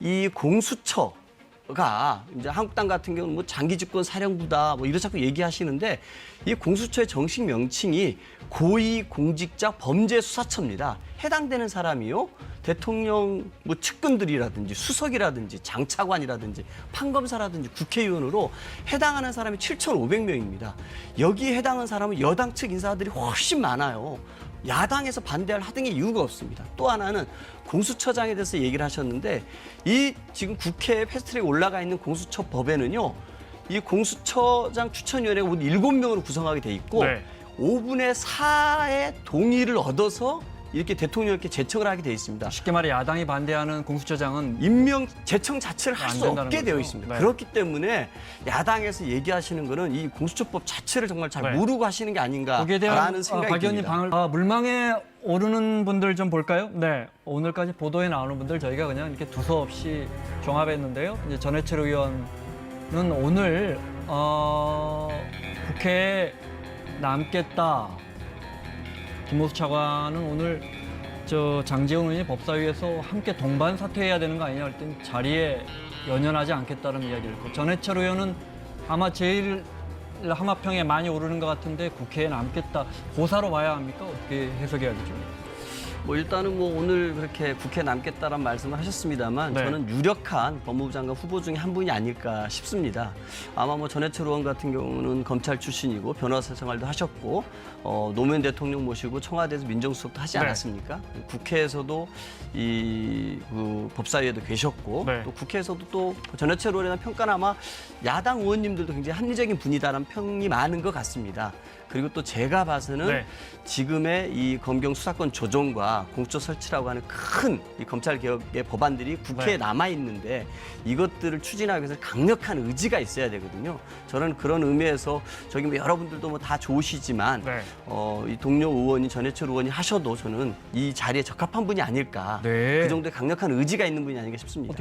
이 공수처 가 이제 한국당 같은 경우는 뭐 장기 집권 사령부다 뭐 이런 자꾸 얘기하시는데 이 공수처의 정식 명칭이 고위공직자 범죄수사처입니다. 해당되는 사람이요 대통령 뭐 측근들이라든지 수석이라든지 장차관이라든지 판검사라든지 국회의원으로 해당하는 사람이 7,500명입니다. 여기에 해당하는 사람은 여당 측 인사들이 훨씬 많아요. 야당에서 반대할 하등의 이유가 없습니다. 또 하나는 공수처장에 대해서 얘기를 하셨는데 이 지금 국회에 패스트트랙 올라가 있는 공수처 법에는요. 이 공수처장 추천위원회가 모두 7명으로 구성하게 돼 있고 네. 5분의 4의 동의를 얻어서 이렇게 대통령께 제청을 하게 돼 있습니다. 쉽게 말해 야당이 반대하는 공수처장은 임명 제청 자체를 할안수 없게 거죠. 되어 있습니다. 네. 그렇기 때문에 야당에서 얘기하시는 거는 이 공수처법 자체를 정말 잘 네. 모르고 하시는 게 대한 아닌가라는 아, 생각이 박 의원님 듭니다. 방을 아, 물망에 오르는 분들 좀 볼까요? 네, 오늘까지 보도에 나오는 분들 저희가 그냥 이렇게 두서없이 종합했는데요. 이제 전해철 의원은 오늘 어, 국회에 남겠다. 김호수 차관은 오늘 저 장재원 의원이 법사위에서 함께 동반 사퇴해야 되는 거 아니냐 할땐 자리에 연연하지 않겠다는 이야기를 했고 전해철 의원은 아마 제일 하마평에 많이 오르는 것 같은데 국회에 남겠다 고사로 봐야 합니까 어떻게 해석해야 되죠? 뭐 일단은 뭐 오늘 그렇게 국회 남겠다란 말씀을 하셨습니다만 네. 저는 유력한 법무부 장관 후보 중에 한 분이 아닐까 싶습니다. 아마 뭐 전해철 의원 같은 경우는 검찰 출신이고 변호사 생활도 하셨고 어, 노무현 대통령 모시고 청와대에서 민정수석도 하지 네. 않았습니까? 국회에서도 이 그, 법사위에도 계셨고 네. 또 국회에서도 또 전해철 의원에 대한 평가는 아마 야당 의원님들도 굉장히 합리적인 분이다라는 평이 많은 것 같습니다. 그리고 또 제가 봐서는 네. 지금의 이 검경 수사권 조정과 공수처 설치라고 하는 큰 이 검찰 개혁의 법안들이 국회에 네. 남아 있는데 이것들을 추진하기 위해서 강력한 의지가 있어야 되거든요. 저는 그런 의미에서 저기 뭐 여러분들도 뭐 다 좋으시지만 네. 어, 이 동료 의원이 전해철 의원이 하셔도 저는 이 자리에 적합한 분이 아닐까. 네. 그 정도의 강력한 의지가 있는 분이 아닌가 싶습니다.